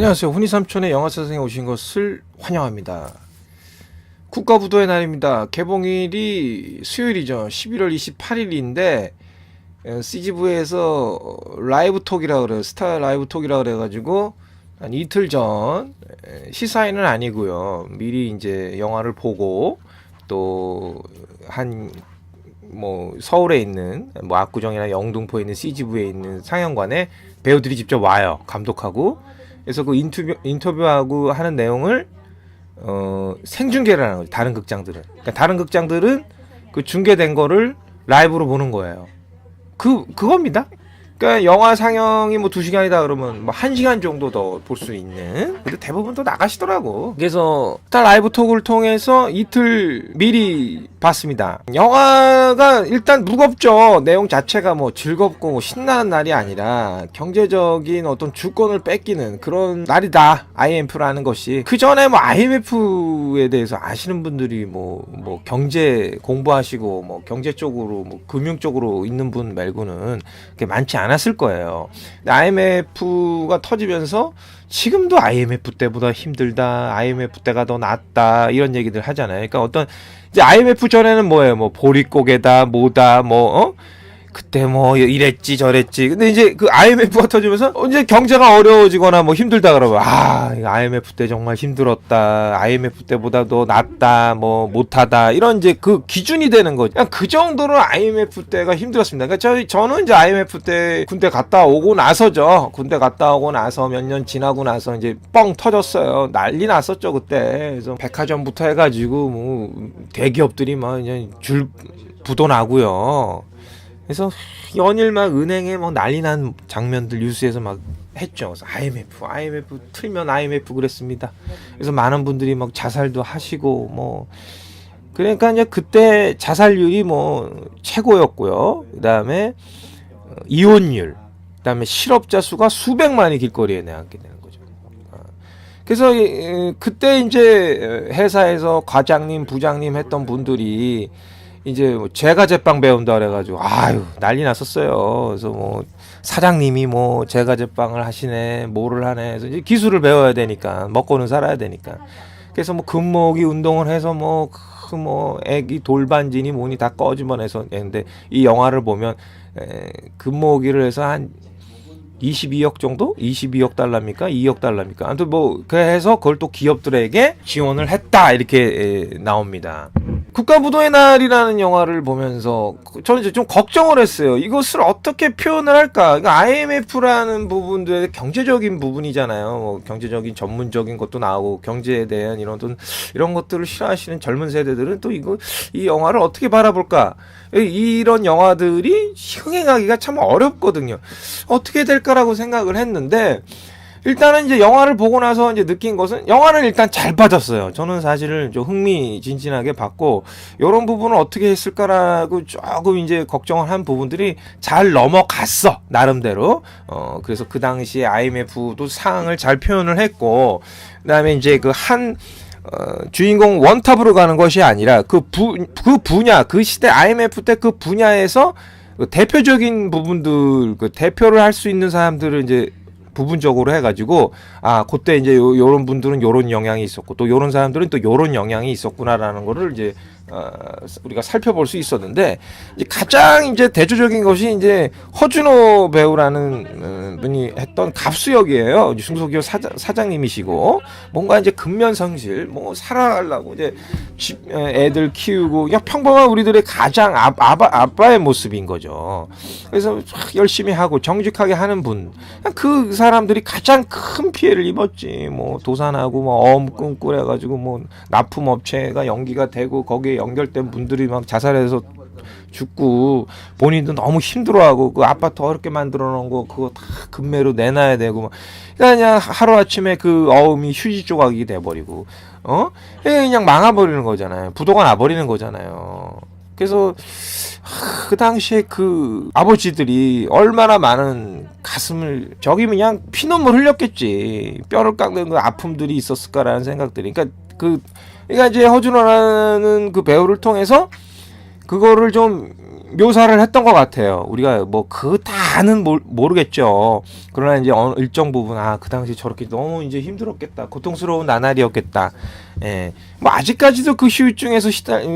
안녕하세요. 훈이삼촌의 영화사생에 오신 것을 환영합니다. 국가부도의 날입니다. 개봉일이 수요일이죠. 11월 28일인데 CGV에서 라이브 톡이라 그래요. 스타 라이브 톡이라 그래가지고 한 이틀 전 에, 시사회는 아니고요. 미리 이제 영화를 보고 또 한 뭐 서울에 있는 뭐 압구정이나 영등포에 있는 CGV에 있는 상영관에 배우들이 직접 와요. 감독하고 그래서 그 인터뷰 인터뷰하고 하는 내용을 어 생중계를 하는 거죠. 다른 극장들은. 그러니까 다른 극장들은 그 중계된 거를 라이브로 보는 거예요. 그 그겁니다. 그러니까 영화 상영이 뭐두 시간이다 그러면 뭐한 시간 정도 더 볼 수 있는. 근데 대부분 또 나가시더라고. 그래서 딱 라이브 톡을 통해서 이틀 미리 봤습니다. 영화가 일단 무겁죠. 내용 자체가 뭐 즐겁고 뭐 신나는 날이 아니라 경제적인 어떤 주권을 뺏기는 그런 날이다. IMF라는 것이. 그 전에 뭐 IMF에 대해서 아시는 분들이 뭐, 뭐 경제 공부하시고 뭐 경제 쪽으로 뭐 금융 쪽으로 있는 분 말고는 그렇게 많지 않 았을 거예요. IMF가 터지면서 지금도 IMF 때보다 힘들다. IMF 때가 더 낫다. 이런 얘기들 하잖아요. 그러니까 어떤 이제 IMF 전에는 뭐예요? 뭐 보릿고개다, 뭐다, 뭐 어? 그때 뭐 이랬지 저랬지. 근데 이제 그 IMF가 터지면서 이제 경제가 어려워지거나 뭐 힘들다 그러면 아 IMF 때 정말 힘들었다. IMF 때보다 더 낫다. 뭐 못하다. 이런 이제 그 기준이 되는 거죠. 그냥 그 정도로 IMF 때가 힘들었습니다. 그러니까 저희 저는 이제 IMF 때 군대 갔다 오고 나서죠. 군대 갔다 오고 나서 몇 년 지나고 나서 이제 뻥 터졌어요. 난리 났었죠 그때. 그래서 백화점부터 해가지고 뭐 대기업들이 막 그냥 줄 부도 나고요. 그래서 연일 막 은행에 막 난리 난 장면들 뉴스에서 막 했죠. 그래서 IMF, IMF 틀면 IMF 그랬습니다. 그래서 많은 분들이 막 자살도 하시고 뭐 그러니까 이제 그때 자살률이 뭐 최고였고요. 그다음에 어, 이혼율, 그다음에 실업자 수가 수백만이 길거리에 내앉게 되는 거죠. 어. 그래서 이- 그때 이제 회사에서 과장님, 부장님 했던 분들이 이제 뭐 제가 제빵 배운다 그래가지고 아유 난리 났었어요. 그래서 뭐 사장님이 뭐 제가 제빵을 하시네, 뭐를 하네. 그래서 이제 기술을 배워야 되니까 먹고는 살아야 되니까. 그래서 뭐 금목이 운동을 해서 뭐그뭐 애기 돌반지니 뭐니 다 꺼지면 해서 근데 이 영화를 보면 에, 금모기를 해서 한 22억 정도? 22억 달러입니까? 2억 달러입니까? 아무튼 뭐 그래서 그걸 또 기업들에게 지원을 했다 이렇게 에, 나옵니다. 국가부도의 날이라는 영화를 보면서 저는 이제 좀 걱정을 했어요. 이것을 어떻게 표현을 할까? 그러니까 IMF라는 부분들의 경제적인 부분이잖아요. 뭐 경제적인 전문적인 것도 나오고 경제에 대한 이런 어떤 이런 것들을 싫어하시는 젊은 세대들은 또 이거 이 영화를 어떻게 바라볼까? 이런 영화들이 흥행하기가 참 어렵거든요. 어떻게 될까라고 생각을 했는데 일단은 이제 영화를 보고 나서 이제 느낀 것은 영화는 일단 잘 빠졌어요. 저는 사실은 좀 흥미진진하게 봤고 이런 부분을 어떻게 했을까라고 조금 이제 걱정을 한 부분들이 잘 넘어갔어 나름대로. 어 그래서 그 당시에 IMF도 상황을 잘 표현을 했고 그다음에 이제 그한 어, 주인공 원탑으로 가는 것이 아니라 그 부, 그 분야, 그 시대 IMF 때 그 분야에서 그 대표적인 부분들, 그 대표를 할 수 있는 사람들을 이제 부분적으로 해가지고 아 그때 이제 요, 요런 분들은 요런 영향이 있었고 또 요런 사람들은 또 요런 영향이 있었구나라는 거를 이제 어, 우리가 살펴볼 수 있었는데 이제 가장 이제 대조적인 것이 이제 허준호 배우라는 어, 분이 했던 갑수역이에요. 중소기업 사장, 사장 님이시고 뭔가 이제 근면성실 뭐 살아가려고 이제 집 에, 애들 키우고 그냥 평범한 우리들의 가장 아, 아바, 아빠의 모습인 거죠. 그래서 열심히 하고 정직하게 하는 분. 그 사람들이 가장 큰 피해를 입었지. 뭐 도산하고 뭐 어음 끙꾸 해가지고 뭐 납품업체가 연기가 되고 거기에 연결된 분들이 막 자살해서 죽고 본인도 너무 힘들어하고 그 아파트 어렵게 만들어 놓은 거 그거 다 금매로 내놔야 되고 막. 그러니까 그냥 하루 아침에 그 어음이 휴지 조각이 돼버리고 어? 그냥 망아버리는 거잖아요. 부도가 나버리는 거잖아요. 그래서 하, 그 당시에 그 아버지들이 얼마나 많은 가슴을 저기 그냥 피눈물 흘렸겠지. 뼈를 깎는 그 아픔들이 있었을까라는 생각들이. 그러니까 그 그러니까 이제 허준호라는 그 배우를 통해서 그거를 좀 묘사를 했던 것 같아요. 우리가 뭐 그 다는 모르, 모르겠죠. 그러나 이제 어느 일정 부분 아 그 당시 저렇게 너무 이제 힘들었겠다, 고통스러운 나날이었겠다. 예, 뭐 아직까지도 그 휴유증에서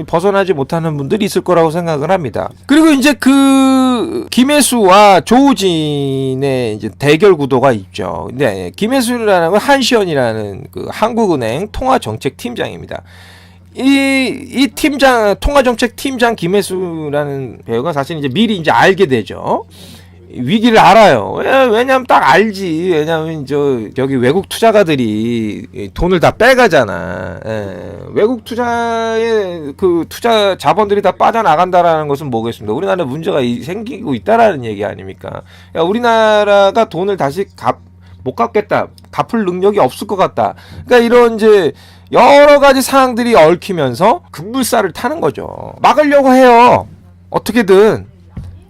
벗어나지 못하는 분들이 있을 거라고 생각을 합니다. 그리고 이제 그 김혜수와 조우진의 이제 대결 구도가 있죠. 근데 김혜수라는 건 한시연이라는 그 한국은행 통화정책팀장입니다. 이, 이 팀장, 통화정책 팀장 김혜수라는 배우가 사실 이제 미리 이제 알게 되죠. 위기를 알아요. 왜, 왜냐면 딱 알지. 왜냐면 저, 여기 외국 투자가들이 이 돈을 다 빼가잖아. 예. 외국 투자의 그 투자 자본들이 다 빠져나간다라는 것은 뭐겠습니까? 우리나라에 문제가 이- 생기고 있다라는 얘기 아닙니까? 야, 우리나라가 돈을 다시 갚, 못 갚겠다. 갚을 능력이 없을 것 같다. 그러니까 이런 이제 여러 가지 사항들이 얽히면서 급물살을 타는 거죠. 막으려고 해요. 어떻게든.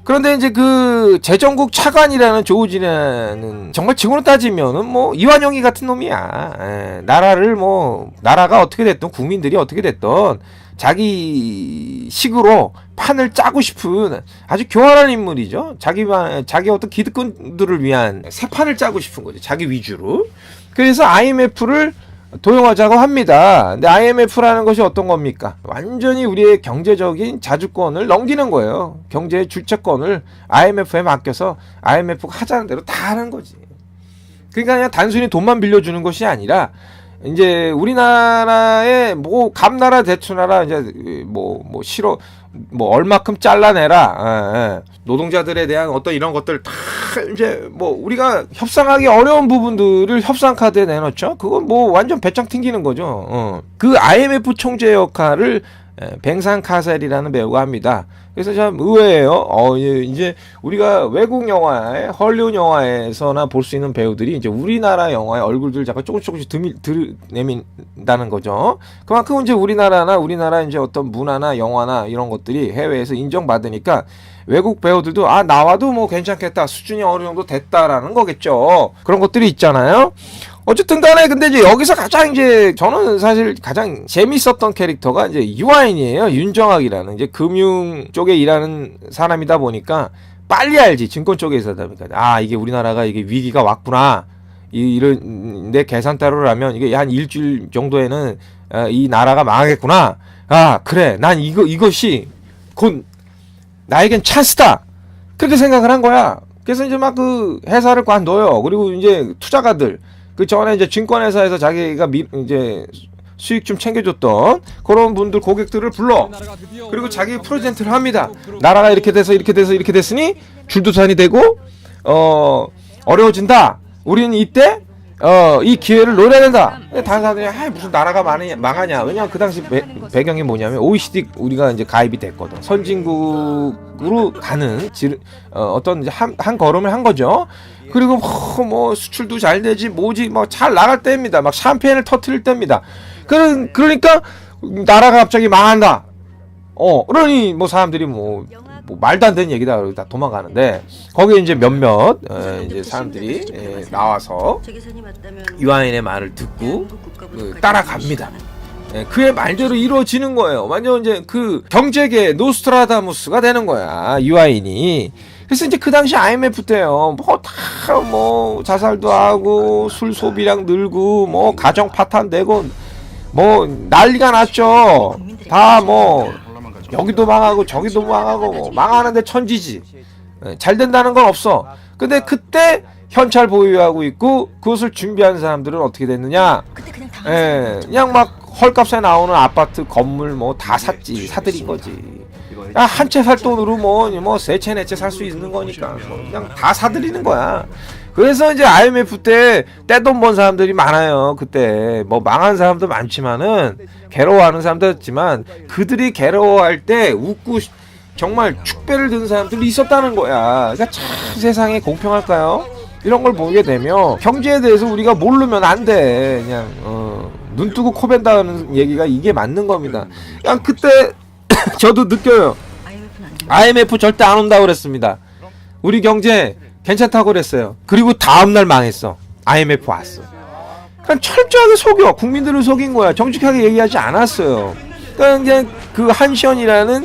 그런데 이제 그 재정국 차관이라는 조우진이라는 정말 지금으로 따지면은 뭐 이완용이 같은 놈이야. 예, 나라를 뭐 나라가 어떻게 됐든 국민들이 어떻게 됐든 자기 식으로 판을 짜고 싶은 아주 교활한 인물이죠. 자기만 자기 어떤 기득권들을 위한 새 판을 짜고 싶은 거죠. 자기 위주로. 그래서 IMF를 도용하자고 합니다. 근데 IMF라는 것이 어떤 겁니까? 완전히 우리의 경제적인 자주권을 넘기는 거예요. 경제의 주체권을 IMF에 맡겨서 IMF가 하자는 대로 다 하는 거지. 그러니까 그냥 단순히 돈만 빌려주는 것이 아니라 이제 우리나라의 뭐 감나라 대추나라 이제 뭐뭐 싫어 뭐 얼마큼 잘라내라 예, 예. 노동자들에 대한 어떤 이런 것들 다 이제 뭐 우리가 협상하기 어려운 부분들을 협상 카드에 내놓죠. 그건 뭐 완전 배짱 튕기는 거죠. 어. 그 IMF 총재 역할을 예, 뱅산 카셀이라는 배우가 합니다. 그래서 참 의외예요. 어, 예, 이제 우리가 외국 영화에 헐리우드 영화에서나 볼 수 있는 배우들이 이제 우리나라 영화의 얼굴들 잠깐 조금씩 조금씩 드미, 드러내민다는 거죠. 그만큼 이제 우리나라나 우리나라 이제 어떤 문화나 영화나 이런 것들이 해외에서 인정받으니까 외국 배우들도 아 나와도 뭐 괜찮겠다 수준이 어느 정도 됐다라는 거겠죠. 그런 것들이 있잖아요. 어쨌든 간에 근데 이제 여기서 가장 이제 저는 사실 가장 재밌었던 캐릭터가 이제 유아인이에요. 윤정학이라는 이제 금융 쪽에 일하는 사람이다 보니까 빨리 알지 증권 쪽에 있었다 보니까 아 이게 우리나라가 이게 위기가 왔구나. 이 이런 내 계산 따로라면 이게 한 일주일 정도에는 어, 이 나라가 망하겠구나. 아 그래 난 이거 이것이 곧 나에겐 찬스다. 그렇게 생각을 한 거야. 그래서 이제 막 그 회사를 관둬요. 그리고 이제 투자가들 그 전에 이제 증권회사에서 자기가 미, 이제 수익 좀 챙겨줬던 그런 분들 고객들을 불러 그리고 자기 프레젠트를 합니다. 나라가 이렇게 돼서 이렇게 돼서 이렇게 됐으니 줄도산이 되고 어 어려워진다. 우리는 이때 어 이 기회를 노려야 된다. 근데 다른 사람들이 아 무슨 나라가 망하냐, 망하냐. 왜냐 그 당시 배, 배경이 뭐냐면 OECD 우리가 이제 가입이 됐거든. 선진국으로 가는 질, 어, 이제 한, 한 걸음을 한 거죠. 그리고 뭐, 뭐 수출도 잘 되지 뭐지 뭐 잘 나갈 때입니다. 막 샴페인을 터트릴 때입니다. 그 그러니까 나라가 갑자기 망한다. 어, 그러니 뭐 사람들이 뭐, 뭐 말도 안 되는 얘기다 그러고 다 도망가는데 거기에 이제 몇몇 어, 이제 사람들이 예, 나와서 유아인의 말을 듣고 그, 따라갑니다. 예, 그의 말대로 이루어지는 거예요. 완전 이제 그 경제계 노스트라다무스가 되는 거야 유아인이. 그래서 이제 그 당시 IMF 때요, 뭐 다 뭐 자살도 하고 술 소비량 늘고 뭐 가정 파탄 되고 뭐 난리가 났죠. 다 뭐 여기도 망하고 저기도 망하고 뭐 망하는데 천지지. 예, 잘 된다는 건 없어. 근데 그때 현찰 보유하고 있고 그것을 준비한 사람들은 어떻게 됐느냐? 예, 그냥 막 헐값에 나오는 아파트 건물 뭐 다 샀지 사들인 거지. 한 채 살 돈으로 뭐뭐세 채 네 채 살 수 있는 거니까 뭐 그냥 다 사들이는 거야. 그래서 이제 IMF 때 떼돈 번 사람들이 많아요. 그때 뭐 망한 사람도 많지만은 괴로워하는 사람도 있지만 그들이 괴로워할 때 웃고 시- 정말 축배를 드는 사람들이 있었다는 거야. 그러니까 참 세상에 공평할까요? 이런 걸 보게 되면 경제에 대해서 우리가 모르면 안 돼. 그냥 어, 눈 뜨고 코 벤다는 얘기가 이게 맞는 겁니다. 그냥 그때 저도 느껴요. IMF 절대 안 온다고 그랬습니다. 우리 경제 괜찮다고 그랬어요. 그리고 다음날 망했어. IMF 왔어. 그냥 철저하게 속여. 국민들을 속인 거야. 정직하게 얘기하지 않았어요. 그러니까 그냥 그 한시연이라는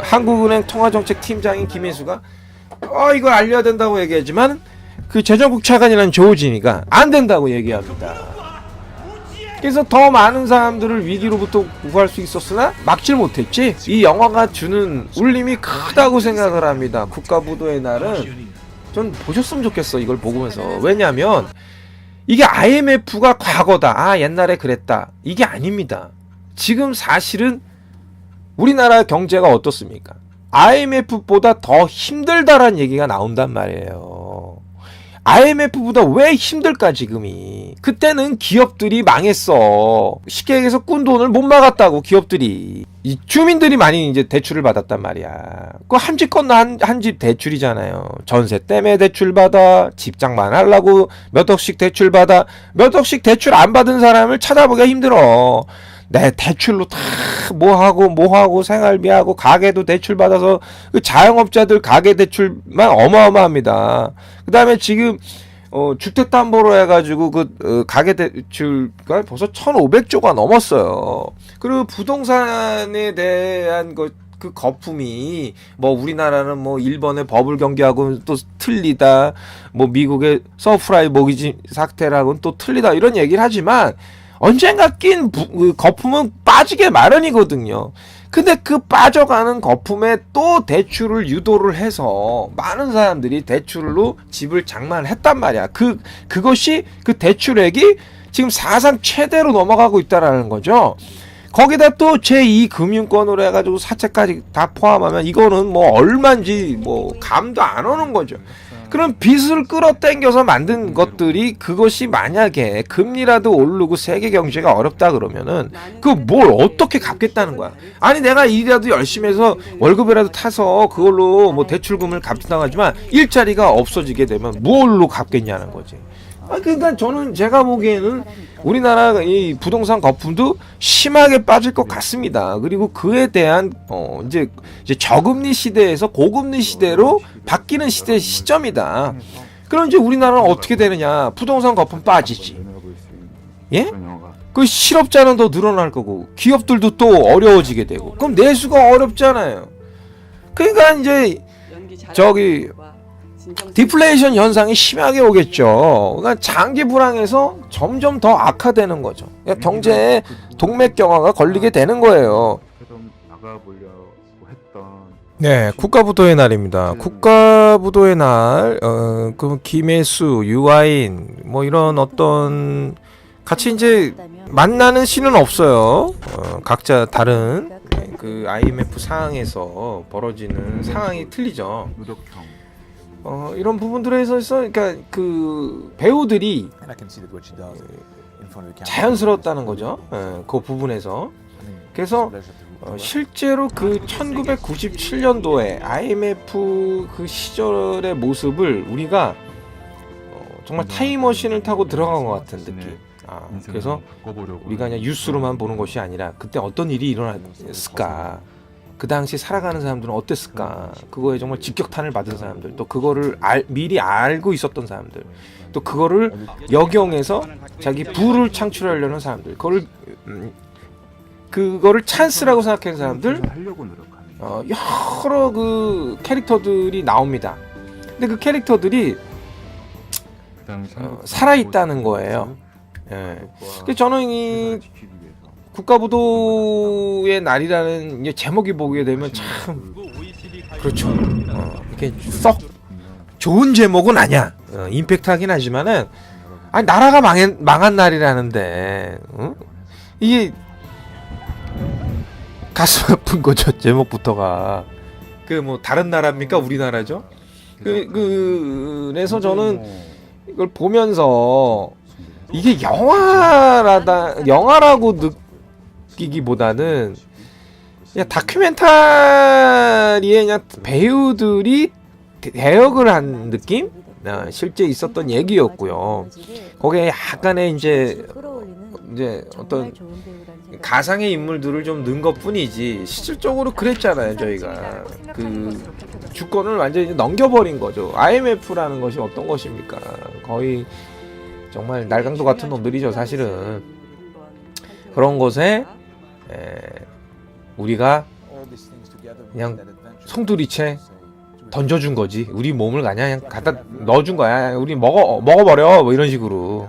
한국은행 통화정책 팀장인 김혜수가 어 이걸 알려야 된다고 얘기하지만 그 재정국 차관이라는 조진이가 안 된다고 얘기합니다. 그래서 더 많은 사람들을 위기로부터 구할 수 있었으나 막질 못했지. 이 영화가 주는 울림이 크다고 생각을 합니다. 국가부도의 날은 전 보셨으면 좋겠어 이걸 보면서 왜냐하면 이게 IMF가 과거다. 아 옛날에 그랬다. 이게 아닙니다. 지금 사실은 우리나라 경제가 어떻습니까? IMF보다 더 힘들다라는 얘기가 나온단 말이에요. IMF보다 왜 힘들까 지금이? 그때는 기업들이 망했어. 쉽게 얘기해서 꾼 돈을 못 막았다고 기업들이. 이 주민들이 많이 이제 대출을 받았단 말이야. 그한 집 건너 한집 대출이잖아요. 전세 때문에 대출 받아, 집장만 하려고 몇 억씩 대출 받아, 몇 억씩 대출 안 받은 사람을 찾아보기가 힘들어. 내 대출로 다 뭐 하고 뭐 하고 생활비 하고 가게도 대출 받아서 그 자영업자들 가게 대출만 어마어마합니다. 그다음에 지금 어 주택담보로 해가지고 그 어, 가게 대출가 벌써 1,500조가 넘었어요. 그리고 부동산에 대한 것그 거품이 뭐 우리나라는 뭐 일본의 버블 경기하고는 또 틀리다 뭐 미국의 서프라이 모기지 사태라고는 또 틀리다 이런 얘기를 하지만 언젠가 낀 부- 그 거품은 빠지게 마련이거든요. 근데 그 빠져가는 거품에 또 대출을 유도를 해서 많은 사람들이 대출로 집을 장만했단 말이야. 그 그것이 그 대출액이 지금 사상 최대로 넘어가고 있다라는 거죠. 거기다 또 제2 금융권으로 해가지고 사채까지 다 포함하면 이거는 뭐 얼마인지 뭐 감도 안 오는 거죠. 그럼 빚을 끌어당겨서 만든 것들이 그것이 만약에 금리라도 오르고 세계 경제가 어렵다 그러면은 그 뭘 어떻게 갚겠다는 거야? 아니 내가 일이라도 열심히 해서 월급이라도 타서 그걸로 뭐 대출금을 갚는다고 하지만 일자리가 없어지게 되면 뭘로 갚겠냐는 거지. 아 그러니까 저는 제가 보기에는 우리나라 이 부동산 거품도 심하게 빠질 것 같습니다. 그리고 그에 대한 어 이제 이제 저금리 시대에서 고금리 시대로 바뀌는 시대 시점이다. 그럼 이제 우리나라는 어떻게 되느냐? 부동산 거품 빠지지. 예? 그 실업자는 더 늘어날 거고 기업들도 또 어려워지게 되고 그럼 내수가 어렵잖아요. 그러니까 이제 저기 디플레이션 현상이 심하게 오겠죠. 그러니까 장기 불황에서 점점 더 악화되는 거죠. 그러니까 경제에 동맥 경화가 걸리게 되는 거예요. 좀 나가보려고 했던 네, 국가부도의 날입니다. 국가부도의 날, 어, 그 김혜수, 유아인, 뭐 이런 어떤 같이 이제 만나는 시는 없어요. 어, 각자 다른 그 IMF 상황에서 벌어지는 상황이 틀리죠. 무덕형 어, 이런 부분들에 있어서 그러니까 그 배우들이. 자연스러웠다는 거죠. 예, 그 부분에서. 그래서 어, 실제로 그 1997년도에 IMF 그 시절의 모습을 우리가 어, 정말 타임머신을 타고 들어간 것 같은 느낌. 아, 그래서 우리가 그냥 뉴스로만 보는 것이 아니라 그때 어떤 일이 일어났을까. 그 당시 살아가는 사람들은 어땠을까. 그거에 정말 직격탄을 받은 사람들. 또 그거를 알, 미리 알고 있었던 사람들. 또 그거를 역용해서 자기 부를 창출하려는 사람들. 그거를 음, 그거를 찬스라고 생각하는 사람들 어, 여러 그 캐릭터들이 나옵니다. 근데 그 캐릭터들이 어, 살아있다는 거예요. 예. 그 저는 이 국가부도의 날이라는 이제 제목이 보게 되면 참 그렇죠. 어, 이게 썩 좋은 제목은 아니야. 어, 임팩트하긴 하지만은 아니 나라가 망한 망한 날이라는데 어? 이게 가슴 아픈 거죠 제목부터가 그 뭐 다른 나라입니까 우리나라죠? 그 그래서 저는 이걸 보면서 이게 영화라다 영화라고 느 끼기보다는 그냥 다큐멘터리에 그냥 배우들이 대역을 한 느낌? 아, 실제 있었던 얘기였고요. 거기에 약간의 이제 이제 어떤 가상의 인물들을 좀 넣은 것 뿐이지 실질적으로 그랬잖아요 저희가 그 주권을 완전히 넘겨버린 거죠 IMF라는 것이 어떤 것입니까 거의 정말 날강도 같은 놈들이죠 사실은 그런 것에 에, 우리가 그냥 송두리째 던져준 거지. 우리 몸을 그냥 갖다 넣어준 거야. 우리 먹어 먹어버려. 뭐 이런 식으로.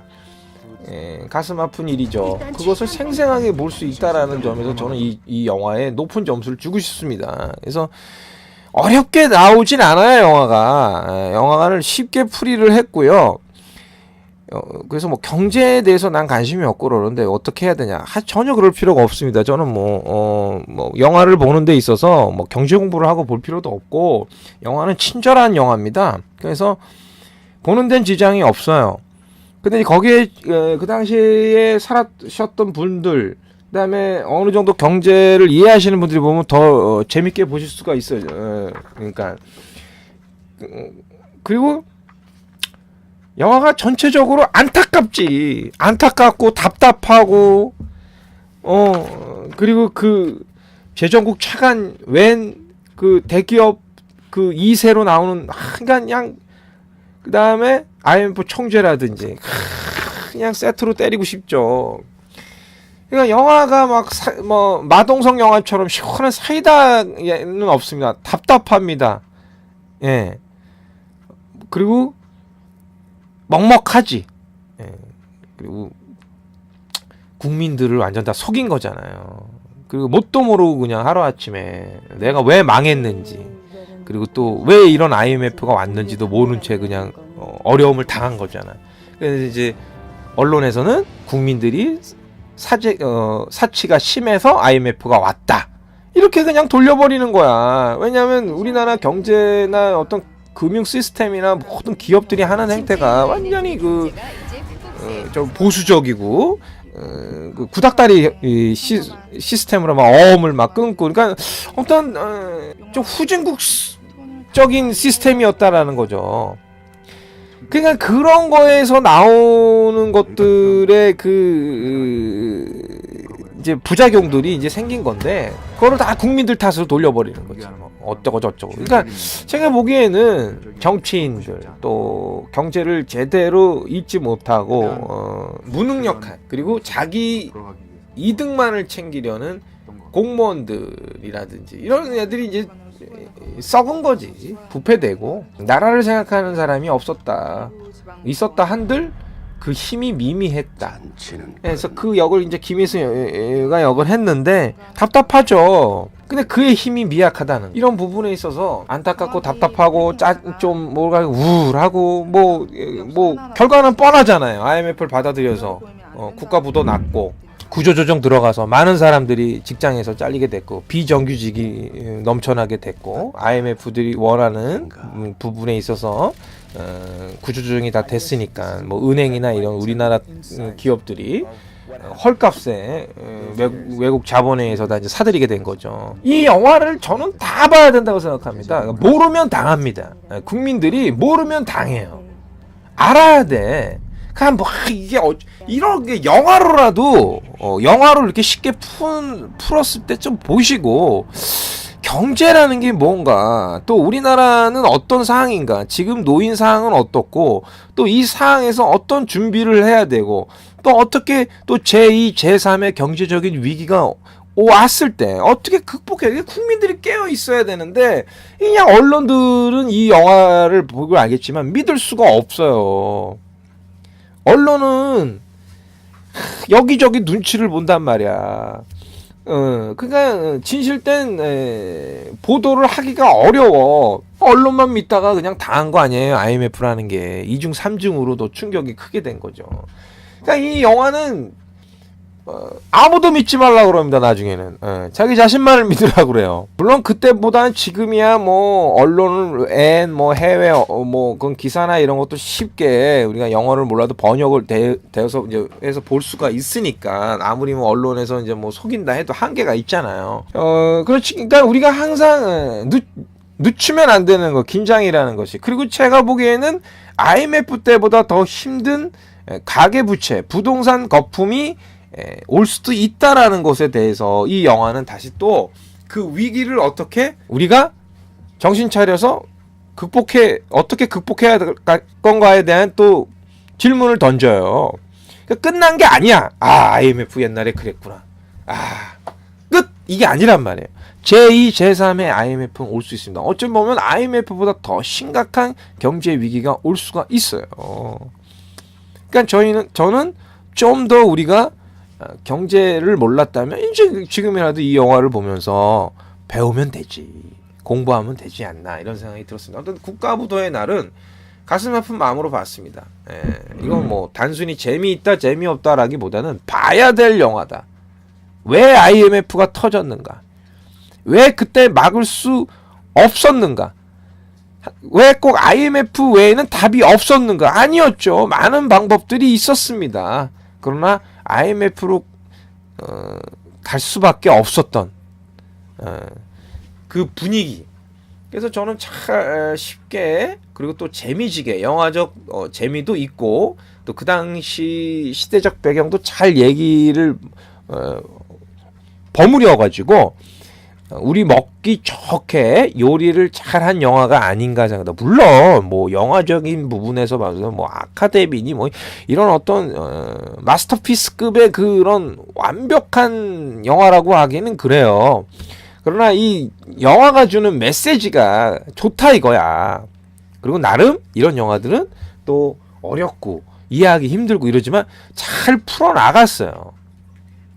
예, 가슴 아픈 일이죠. 그것을 생생하게 볼 수 있다라는 점에서 저는 이, 이 영화에 높은 점수를 주고 싶습니다. 그래서 어렵게 나오진 않아요, 영화가. 예, 영화를 쉽게 풀이를 했고요. 어, 그래서 뭐 경제에 대해서 난 관심이 없고 그러는데 어떻게 해야 되냐? 하, 전혀 그럴 필요가 없습니다. 저는 뭐, 어, 뭐, 영화를 보는 데 있어서 뭐 경제 공부를 하고 볼 필요도 없고, 영화는 친절한 영화입니다. 그래서 보는 데는 지장이 없어요. 근데 거기에 어, 그 당시에 살았셨던 분들 그다음에 어느 정도 경제를 이해하시는 분들이 보면 더 어, 재밌게 보실 수가 있어요. 어, 그러니까 음, 그리고 영화가 전체적으로 안타깝지 안타깝고 답답하고 어 그리고 그 재정국 차관 웬 그 대기업 그 2세로 나오는 한간 그냥 그 다음에 IMF 총재라든지 그냥 세트로 때리고 싶죠. 그러니까 영화가 막 뭐 마동석 영화처럼 시원한 사이다는 없습니다. 답답합니다. 예. 그리고 먹먹하지. 예. 그리고 국민들을 완전 다 속인 거잖아요. 그리고 뭣도 모르고 그냥 하루 아침에 내가 왜 망했는지 그리고 또 왜 이런 IMF가 왔는지도 모른 채 그냥 어, 어려움을 당한 거잖아. 그래서 이제 언론에서는 국민들이 사재 어, 사치가 심해서 IMF가 왔다. 이렇게 그냥 돌려버리는 거야. 왜냐하면 우리나라 경제나 어떤 금융 시스템이나 모든 기업들이 하는 행태가 완전히 그 어, 좀 보수적이고 어, 그 구닥다리 이 시, 시스템으로 막 어음을 막 끊고 그러니까 어떤 어, 좀 후진국적인 시스템이었다라는 거죠. 그러니까 그런 거에서 나오는 것들의 그 이제 부작용들이 이제 생긴 건데 그거를 다 국민들 탓으로 돌려버리는 거지. 뭐 어쩌고 저쩌고. 그러니까 제가 보기에는 정치인들 또 경제를 제대로 읽지 못하고 어, 무능력한 그리고 자기 이득만을 챙기려는. 공무원들이라든지 이런 애들이 이제 썩은 거지. 부패되고. 나라를 생각하는 사람이 없었다. 있었다 한들 그 힘이 미미했다. 그래서 그 역을 이제 김희수가 역을 했는데 답답하죠. 근데 그의 힘이 미약하다는 이런 부분에 있어서 안타깝고 답답하고 짜좀 뭐랄까 우울하고 뭐뭐 결과는 뻔하잖아요. IMF를 받아들여서. 어, 국가 부도 낮고 구조조정 들어가서 많은 사람들이 직장에서 잘리게 됐고 비정규직이 음, 넘쳐나게 됐고 IMF들이 원하는 음, 부분에 있어서 어, 구조조정이 다 됐으니까 뭐 은행이나 이런 우리나라 음, 기업들이 어, 헐값에 어, 외국, 외국 자본에 다 이제 사들이게 된 거죠. 이 영화를 저는 다 봐야 된다고 생각합니다. 모르면 당합니다. 어, 국민들이 모르면 당해요. 알아야 돼. 그냥 뭐 아, 이게 어, 이런 게 영화로라도 어, 영화로 이렇게 쉽게 푼 풀었을 때 좀 보시고 경제라는 게 뭔가 또 우리나라는 어떤 상황인가 지금 놓인 상황은 어떻고 또 이 상황에서 어떤 준비를 해야 되고 또 어떻게 또 제2, 제3의 경제적인 위기가 왔을 때 어떻게 극복해야 돼? 국민들이 깨어 있어야 되는데 그냥 언론들은 이 영화를 보고 알겠지만 믿을 수가 없어요. 언론은 여기저기 눈치를 본단 말이야. 어, 그러니까 진실된 에, 보도를 하기가 어려워. 언론만 믿다가 그냥 당한 거 아니에요. IMF라는 게 2중 3중으로도 충격이 크게 된 거죠. 그러니까 이 영화는 어, 아무도 믿지 말라 그럽니다 나중에는. 예, 자기 자신만을 믿으라 그래요. 물론 그때보다는 지금이야 뭐 언론을 앤뭐 해외 어, 뭐 그런 기사나 이런 것도 쉽게 우리가 영어를 몰라도 번역을 대, 되어서 이제 해서 볼 수가 있으니까 아무리 뭐 언론에서 이제 뭐 속인다 해도 한계가 있잖아요. 어 그렇지 그러니까 우리가 항상 예, 늦 늦추면 안 되는 거 긴장이라는 것이. 그리고 제가 보기에는 IMF 때보다 더 힘든 예, 가계 부채 부동산 거품이 에, 올 수도 있다라는 것에 대해서 이 영화는 다시 또 그 위기를 어떻게 우리가 정신 차려서 극복해 어떻게 극복해야 될 건가에 대한 또 질문을 던져요. 그러니까 끝난 게 아니야. 아 IMF 옛날에 그랬구나. 아 끝 이게 아니란 말이에요. 제2, 제3의 IMF는 올 수 있습니다. 어찌 보면 IMF보다 더 심각한 경제 위기가 올 수가 있어요. 그러니까 저희는 저는 좀 더 우리가 어, 경제를 몰랐다면 이제 지금이라도 이 영화를 보면서 배우면 되지 공부하면 되지 않나 이런 생각이 들었습니다. 아무튼 국가부도의 날은 가슴 아픈 마음으로 봤습니다. 예, 이건 뭐 단순히 재미있다 재미없다라기보다는 봐야 될 영화다. 왜 IMF가 터졌는가? 왜 그때 막을 수 없었는가? 왜 꼭 IMF 외에는 답이 없었는가? 아니었죠. 많은 방법들이 있었습니다. 그러나 IMF로 어, 갈 수밖에 없었던 어, 그 분위기. 그래서 저는 참 쉽게 그리고 또 재미지게 영화적 어, 재미도 있고 또 그 당시 시대적 배경도 잘 얘기를 어, 버무려 가지고 우리 먹기 좋게 요리를 잘한 영화가 아닌가 생각합니다. 물론 뭐 영화적인 부분에서 봐서 뭐 아카데미니 뭐 이런 어떤 어, 마스터피스급의 그런 완벽한 영화라고 하기는 그래요. 그러나 이 영화가 주는 메시지가 좋다 이거야. 그리고 나름 이런 영화들은 또 어렵고 이해하기 힘들고 이러지만 잘 풀어 나갔어요.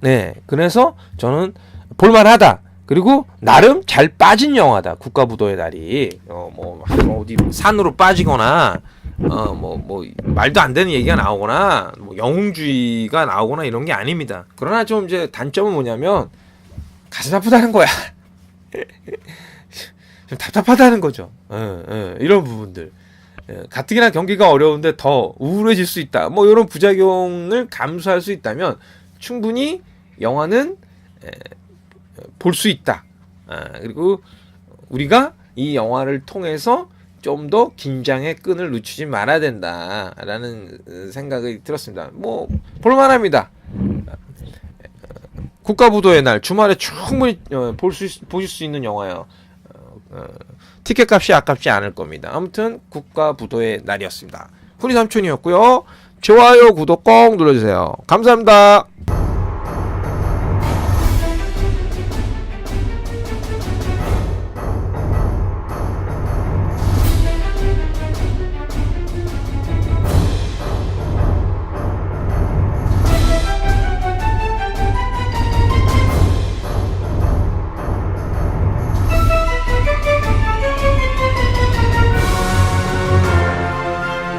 네, 그래서 저는 볼만하다. 그리고 나름 잘 빠진 영화다. 국가부도의 날이 어뭐 어디 산으로 빠지거나 어뭐뭐 말도 안 되는 얘기가 나오거나 뭐 영웅주의가 나오거나 이런 게 아닙니다. 그러나 좀 이제 단점은 뭐냐면 가슴 아프다는 거야. 좀 답답하다는 거죠. 예, 예, 이런 부분들. 예, 가뜩이나 경기가 어려운데 더 우울해질 수 있다. 뭐 이런 부작용을 감수할 수 있다면 충분히 영화는 볼 수 있다. 아, 그리고 우리가 이 영화를 통해서 좀 더 긴장의 끈을 늦추지 말아야 된다라는 생각이 들었습니다. 뭐 볼만합니다. 국가부도의 날 주말에 충분히 어, 볼수 보실 수 있는 영화예요. 어, 어, 티켓 값이 아깝지 않을 겁니다. 아무튼 국가부도의 날이었습니다. 훈이 삼촌이었고요. 좋아요, 구독 꼭 눌러주세요. 감사합니다.